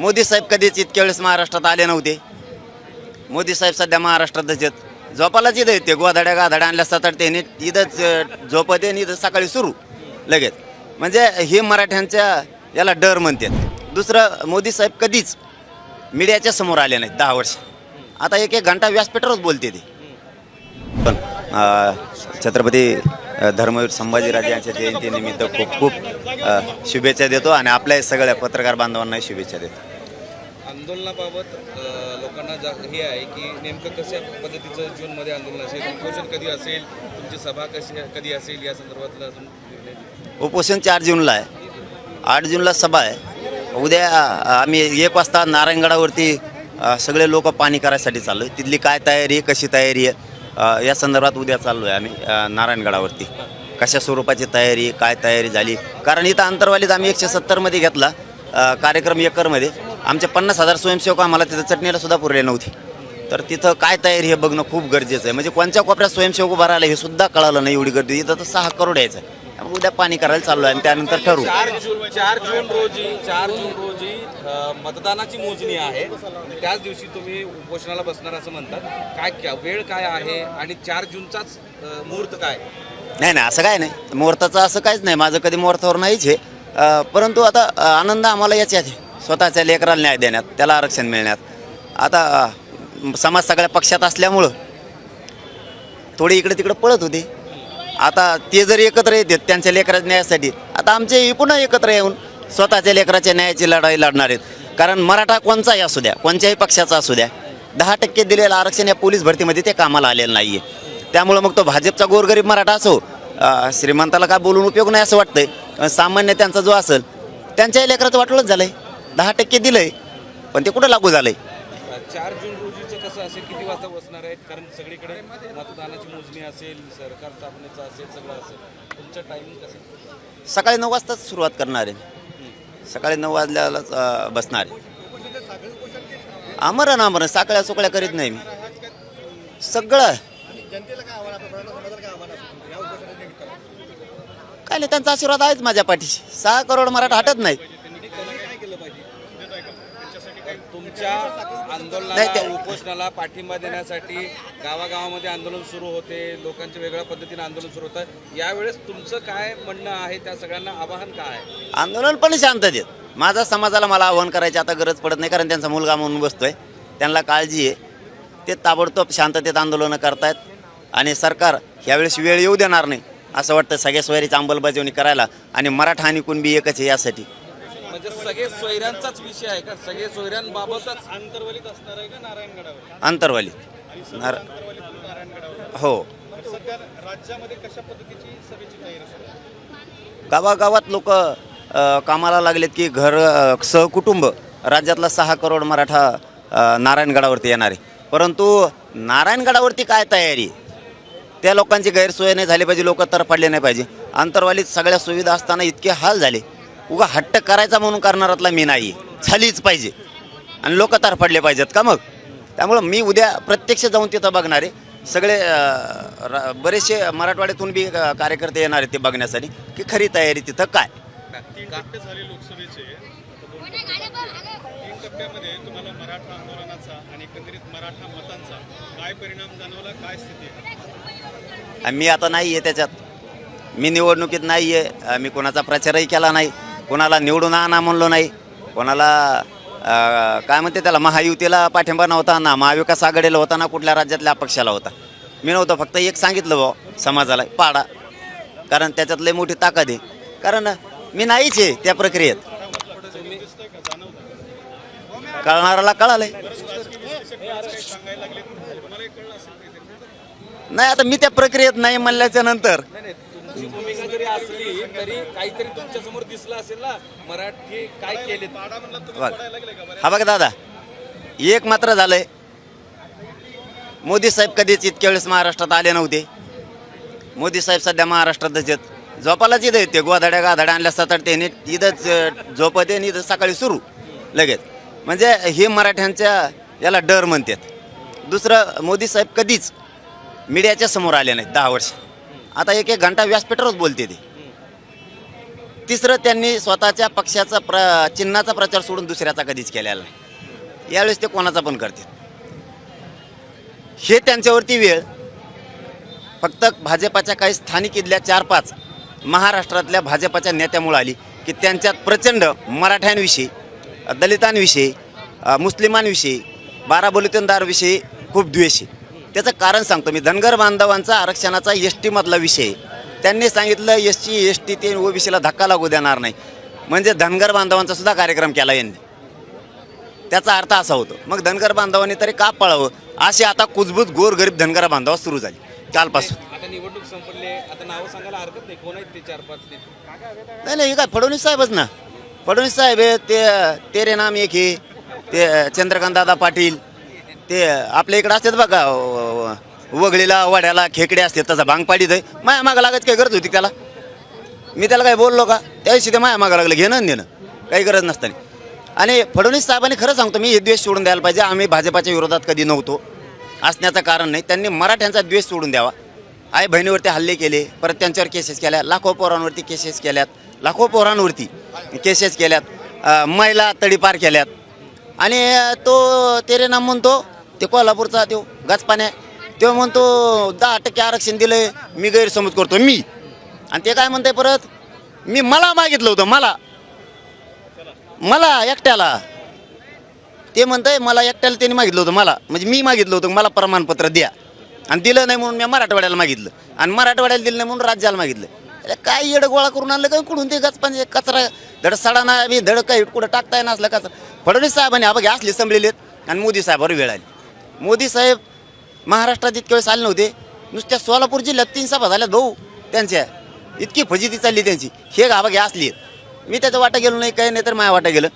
मोदी साहेब कधीच इतक्या वेळेस महाराष्ट्रात आले नव्हते. मोदी साहेब सध्या महाराष्ट्रातच आहेत. झोपालाच इथं येते. गोधाड्या गाधाड्या आणल्या सात त्याने. इथंच झोपते आणि इथं सकाळी सुरू लगेच. म्हणजे हे मराठ्यांच्या याला डर म्हणतात. दुसरं मोदी साहेब कधीच मीडियाच्या समोर आले नाहीत दहा वर्ष. आता एक एक घंटा व्यासपीठावरच बोलते ते. पण छत्रपती धर्मवीर संभाजीराजे यांच्या जयंतीनिमित्त खूप खूप शुभेच्छा देतो आणि आपल्या सगळ्या पत्रकार बांधवांनाही शुभेच्छा देतो. आंदोलनाबाबत लोकांना जा हे आहे की नेमकं कशा पद्धतीचं जूनमध्ये आंदोलन असेल उपोषण कधी असेल तुमची सभा कशी कधी असेल या संदर्भातला अजून उपोषण चार जूनला आहे. आठ जूनला सभा आहे. उद्या आम्ही एक वाजता नारायणगडावरती सगळे लोक पाणी करायसाठी चाललो आहे तिथली काय तयारी आहे कशी तयारी आहे या संदर्भात उद्या चाललो आहे आम्ही नारायणगडावरती. कशा स्वरूपाची तयारी काय तयारी झाली? कारण इथं अंतरवालीत आम्ही एकशे सत्तरमध्ये घेतला कार्यक्रम एकरमध्ये. आमचे पन्नास हजार स्वयंसेवक आम्हाला तिथं चटणीला सुद्धा पुरले नव्हते. तर तिथं काय तयारी हे बघणं खूप गरजेचं आहे. म्हणजे कोणत्या कोपऱ्यात स्वयंसेवक उभा राहिला हे सुद्धा कळालं नाही एवढी गर्दी. इथं तर सहा करोड यायचं त्यामुळे उद्या पाणी करायला चाललो आहे आणि त्यानंतर ठरवू. चार जून चार जून रोजी चार जून रोजी अ, मतदानाची मोजणी आहे. त्याच दिवशी तुम्ही उपोषणाला बसणार असं म्हणतात. काय क्या- वेळ काय आहे आणि चार जूनचाच अ, मुहूर्त काय? नाही नाही असं काय नाही. मुहूर्ताचं असं काहीच नाही. माझं कधी मुहूर्तावर नाहीच आहे. अं, परंतु आता अं, आनंद आम्हाला याच्यात आहे. स्वतःच्या लेकराला न्याय देण्यात त्याला आरक्षण मिळण्यात. आता समाज सगळ्या पक्षात असल्यामुळं थोडी इकडे तिकडे पळत होते. आता ते जर एकत्र येतात त्यांच्या लेकराच्या न्यायासाठी आता आमचे पुन्हा एकत्र येऊन स्वतःच्या लेकराच्या न्यायाची लढाई लढणार आहेत. कारण मराठा कोणचाही असू द्या कोणत्याही पक्षाचा असू द्या दहा टक्के दिलेलं आरक्षण या पोलीस भरतीमध्ये ते कामाला आलेलं नाही आहे त्यामुळं मग तो भाजपचा गोरगरीब मराठा असो श्रीमंताला काय बोलून उपयोग नाही असं वाटतंय. सामान्य त्यांचा जो असेल त्यांच्याही लेकराचं वाटलंच झालं आहे दहा टक्के दिलंय पण ते कुठं लागू झालंय? चार जून रोजीचं कसं असेल किती वाजता बसणार आहेत? कारण सगळीकडे मतदानाची मोजणी असेल सरकार स्थापनेचं असेल सगळं असेल. तुमचं टायमिंग कसं सकाळी नऊ वाजताच सुरुवात करणार आहे. सकाळी नऊ वाजल्यालाच अं, बसणार आहे. आमरण आमरण साकळ्या सुकळ्या करीत नाही मी. सगळं. काय नाही त्यांचा आशीर्वाद आहेच माझ्या पाठीशी. सहा करोड मराठा हटत नाही तुमच्या आंदोलनाला उपोषणाला पाठिंबा देण्यासाठी गावागावामध्ये आंदोलन सुरू होते लोकांच्या वेगळ्या पद्धतीने आंदोलन सुरू होतं. यावेळेस तुमचं काय म्हणणं आहे? त्या सगळ्यांना आवाहन काय आहे? आंदोलन पण शांततेत माझा समाजाला मला आव्हान करायची आता गरज पडत नाही कारण त्यांचा मुलगा म्हणून बसतोय. त्यांना काळजी आहे. ते ताबडतोब शांततेत आंदोलनं करतायत आणि सरकार यावेळेस वेळ येऊ देणार नाही असं वाटतं सगळ्या सोयरीची अंमलबजावणी करायला आणि मराठा आणि कुणबी एकच आहे यासाठी. म्हणजे सगळे सोयऱ्यांचाच विषय आहे का? सगळे सोयऱ्यांबाबतच. आंतरवलीत असणार आहे का नारायणगडावर? अंतरवालीत. नार हो. राज्यामध्ये कशा पद्धतीची सभेची तयारी गावागावात लोक कामाला लागलेत की घर अ, सहकुटुंब राज्यातला सहा करोड मराठा अ, नारायणगडावरती येणार. आहे परंतु नारायणगडावरती काय तयारी? त्या लोकांची गैरसोय नाही झाली पाहिजे लोक तरफडले नाही पाहिजे. अंतरवालीत सगळ्या सुविधा असताना इतके हाल झाले. उगा हट्ट करायचा म्हणून करणारातला मी नाही. आहे. झालीच पाहिजे. आणि लोक तरफडले पाहिजेत का मग? त्यामुळं मी उद्या प्रत्यक्ष जाऊन तिथं बघणार आहे. सगळे बरेचसे मराठवाड्यातून बी कार्यकर्ते येणार आहेत ते बघण्यासाठी. की खरी तयारी तिथं काय? टप्प्यामध्ये तुम्हाला मराठा आंदोलनाचा आणि एकंदरीत मराठा मतांचा काय परिणाम जाणवला काय स्थिती मी आता नाही आहे त्याच्यात. मी निवडणुकीत नाही आहे मी कोणाचा प्रचारही केला नाही. कोणाला निवडून आणा म्हणलो नाही. कोणाला काय म्हणते त्याला महायुतीला पाठिंबा नव्हता ना महाविकास आघाडीला होता ना कुठल्या राज्यातल्या अपक्षाला होता. मी नव्हतं फक्त एक सांगितलं भाऊ समाजाला पाडा. कारण त्याच्यात लई मोठी ताकद आहे. कारण मी नाहीच आहे त्या प्रक्रियेत. कळणाऱ्याला कळालंय. नाही आता मी त्या प्रक्रियेत नाही म्हणल्याच्या नंतर. असली तरी काहीतरी तुमच्यासमोर दिसलं असेल ना मराठी काय केले? हा बघ दादा एक मात्र झालंय. मोदी साहेब कधीच इतक्या वेळेस महाराष्ट्रात आले नव्हते. मोदी साहेब सध्या महाराष्ट्रातच आहेत झोपालाच इथं येते गोधाड्या गाधाड्या आणल्या सात ते इथंच झोपते आणि इथं सकाळी सुरू लगेच. म्हणजे हे मराठ्यांच्या याला डर म्हणतात. दुसरं मोदी साहेब कधीच मीडियाच्या समोर आले नाहीत दहा वर्ष. आता एक एक घंटा व्यासपीठावरच बोलते ते. तिसरं त्यांनी स्वतःच्या पक्षाचा प्र चिन्हाचा प्रचार सोडून दुसऱ्याचा कधीच केलेला नाही. यावेळेस ते कोणाचा पण करतील. हे त्यांच्यावरती वेळ. फक्त भाजपाच्या काही स्थानिक इथल्या चार पाच महाराष्ट्रातल्या भाजपाच्या नेत्यामुळे आली की त्यांच्यात प्रचंड मराठ्यांविषयी दलितांविषयी मुस्लिमांविषयी बाराबलुतेदारविषयी खूप द्वेष आहे. त्याचं कारण सांगतो मी. धनगर बांधवांचा आरक्षणाचा एस टीमधला विषय. त्यांनी सांगितलं एस टी एस टी ते ओबीसीला धक्का लागू देणार नाही. म्हणजे धनगर बांधवांचा सुद्धा कार्यक्रम केला यांनी. त्याचा अर्थ असा होतो. मग धनगर बांधवांनी तरी का पळावं? अशी आता कुजबूज गोरगरीब धनगर बांधव सुरू झाली. कालपासून. आता निवडणूक संपली. आता नावं सांगायला हरकत नाही. कोण आहेत ते चार पाच ते? नाही नाही हे काय फडणवीस साहेबच ना. फडणवीस साहेब आहे ते तेरे नाम एक हे. ते चंद्रकांत दादा पाटील. ते आपल्या इकडे असतात बघा वगळीला वड्याला खेकडे असतात त्याचा भांग पाडीत आहे. माया मागं लागत काही गरज होती त्याला? मी त्याला काही बोललो का? त्याविषयी ते माया मागं लागलं घेणं नेणं देणं. काही गरज नसताना आणि फडणवीस साहेबांनी खरं सांगतो मी हे द्वेष सोडून द्यायला पाहिजे. आम्ही भाजपाच्या विरोधात कधी नव्हतो. असण्याचं कारण नाही. त्यांनी मराठ्यांचा द्वेष सोडून द्यावा. आई बहिणीवरती हल्ले केले परत त्यांच्यावर केसेस केल्या. लाखो पोरांवरती केसेस केल्यात. लाखो पोरांवरती केसेस केल्यात. महिला तडीपार केल्यात. आणि तो तेरे नाम म्हणतो ते कोल्हापूरचा तो गाचपाण्या तो म्हणतो दहा टक्के आरक्षण दिलंय मी गैरसमज करतो मी. आणि ते काय म्हणते परत? मी मला मागितलं होतं मला. मला एकट्याला. ते म्हणतंय मला एकट्याला त्यांनी मागितलं होतं मला. म्हणजे मी मागितलं होतं मला प्रमाणपत्र द्या. आणि दिलं नाही म्हणून मी मराठवाड्याला मागितलं. आणि मराठवाड्याला दिलं नाही म्हणून राज्याला मागितलं. अरे काय येडं गोळा करून आणलं काय कुठून ते गचपान कचरा धड सडा नाही धड काही कुठं टाकताय असलं कचरा. फडणवीस साहेबांनी हा बघा असले संभलेले आहेत आणि मोदी साहेबावर वेळ आली. मोदी साहेब महाराष्ट्रात इतके वेळेस आले नव्हते. नुसत्या सोलापूर जिल्ह्यात तीन सभा झाल्या भाऊ त्यांच्या. इतकी फजिती चालली त्यांची. हे गाभा घ्या असली. मी त्याचं वाटा गेलो नाही काही नाही तर माझ्या वाटा गेलं.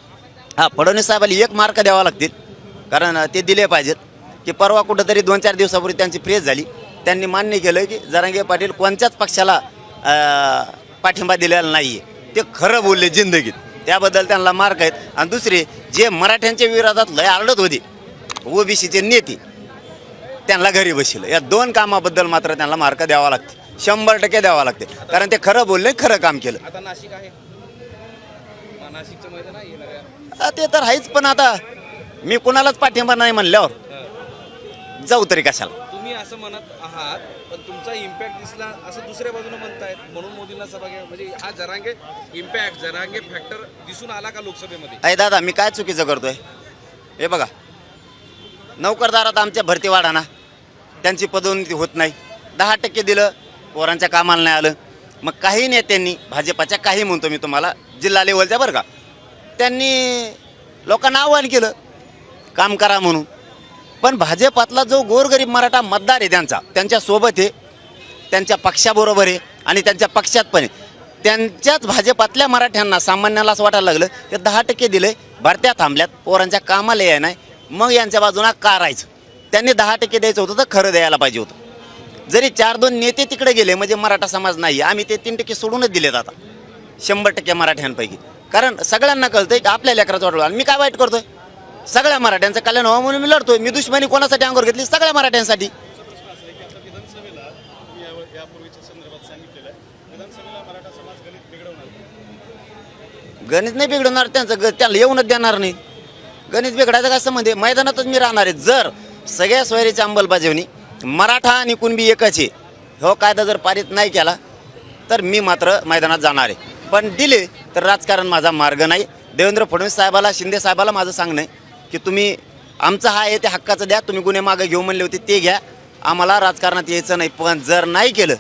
हा फडणवीस साहेबाला एक मार्क द्यावा लागतील. कारण ते दिले पाहिजेत. की परवा कुठंतरी दोन चार दिवसापूर्वी त्यांची प्रेस झाली. त्यांनी मान्य केलं की जरांगे पाटील कोणत्याच पक्षाला पाठिंबा दिलेला नाही आहे ते खरं बोलले जिंदगीत. त्याबद्दल त्यांना मार्क आहेत. आणि दुसरे जे मराठ्यांच्या विरोधात लय आरडत होते ओबीसीचे नेते त्यांना घरी बसलं या दोन कामाबद्दल मात्र त्यांना मार्क द्यावा लागते. शंभर टक्के द्यावा लागते. कारण ते खरं बोलले खरं काम केलं. आता नाशिक आहे. ते तर आहेच पण आता मी कुणालाच पाठिंबा नाही म्हणल्यावर जाऊ तरी कशाला. तुम्ही असं म्हणत आहात पण तुमचा इम्पॅक्ट दिसला असं दुसऱ्या बाजूने म्हणतायत. म्हणून मोदींना सभा घ्या. म्हणजे हा जरांगे इम्पॅक्ट जरांगे फॅक्टर दिसून आला का लोकसभेमध्ये? अरे दादा मी काय चुकीचं करतोय? हे बघा नोकरदारात आमच्या भरती वाढा ना. त्यांची पदोन्नती होत नाही. दहा टक्के दिलं पोरांच्या कामाला नाही आलं. मग काही नेत्यांनी भाजपाच्या काही म्हणतो मी तुम्हाला जिल्हा लेवलच्या बरं का. त्यांनी लोकांना आव्हान केलं काम करा म्हणून. पण भाजपातला जो गोरगरीब मराठा मतदार आहे त्यांचा त्यांच्यासोबत आहे त्यांच्या पक्षाबरोबर आहे आणि त्यांच्या पक्षात पण आहे. त्यांच्याच भाजपातल्या मराठ्यांना सामान्याला असं वाटायला लागलं की दहा टक्के दिले भरत्या थांबल्यात पोरांच्या कामाला याय नाही मग यांच्या बाजूला का राहायचं त्यांनी दहा टक्के द्यायचं होतं तर खरं द्यायला पाहिजे होतं. जरी चार दोन नेते तिकडे गेले म्हणजे मराठा समाज नाही आम्ही ते तीन टक्के सोडूनच दिलेत आता. शंभर टक्के मराठ्यांपैकी. कारण सगळ्यांना कळतंय की आपल्या लेकराचं वाटलं आणि मी काय वाईट करतोय? सगळ्या मराठ्यांचं कल्याण व्हावं म्हणून मी लढतोय. मी दुश्मनी कोणासाठी अंगोर घेतली? सगळ्या मराठ्यांसाठी. गणित नाही बिघडवणार. त्यांचं ग त्यांना येऊनच देणार नाही. गणित बिघडायचं काय संबंध आहे? मैदानातच मी राहणार आहे. जर सगळ्या सोयरीची अंमलबजावणी मराठा आणि कुणबी एकच आहे हो कायदा जर पारित नाही केला तर मी मात्र मैदानात जाणार आहे. पण दिले तर राजकारण माझा मार्ग नाही. देवेंद्र फडणवीस साहेबाला शिंदे साहेबाला माझं सांगणं आहे की तुम्ही आमचं हा आहे ते हक्काचं द्या. तुम्ही गुन्हे मागे घेऊ म्हणले होते ते घ्या. आम्हाला राजकारणात यायचं नाही. पण जर नाही केलं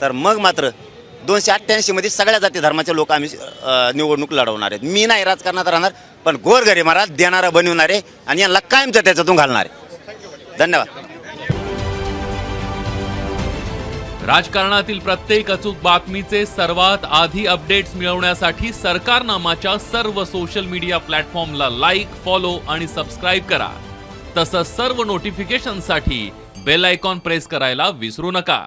तर मग मात्र दोनशे अठ्ठ्याऐंशीमध्ये सगळ्या जाती धर्माचे लोक आम्ही निवडणूक लढवणार आहेत. मी नाही राजकारणात राहणार पण गोरगरी महाराज देणारा बनवणार आहे आणि यांना कायमचं त्याच्यातून घालणार आहे. धन्यवाद. राजकारणातील प्रत्येक अचूक बातमीचे सर्वात आधी अपडेट्स मिळवण्यासाठी सरकारनामाच्या सर्व सोशल मीडिया प्लॅटफॉर्मला लाईक फॉलो आणि सबस्क्राईब करा. तसंच सर्व नोटिफिकेशनसाठी बेल आयकॉन प्रेस करायला विसरू नका.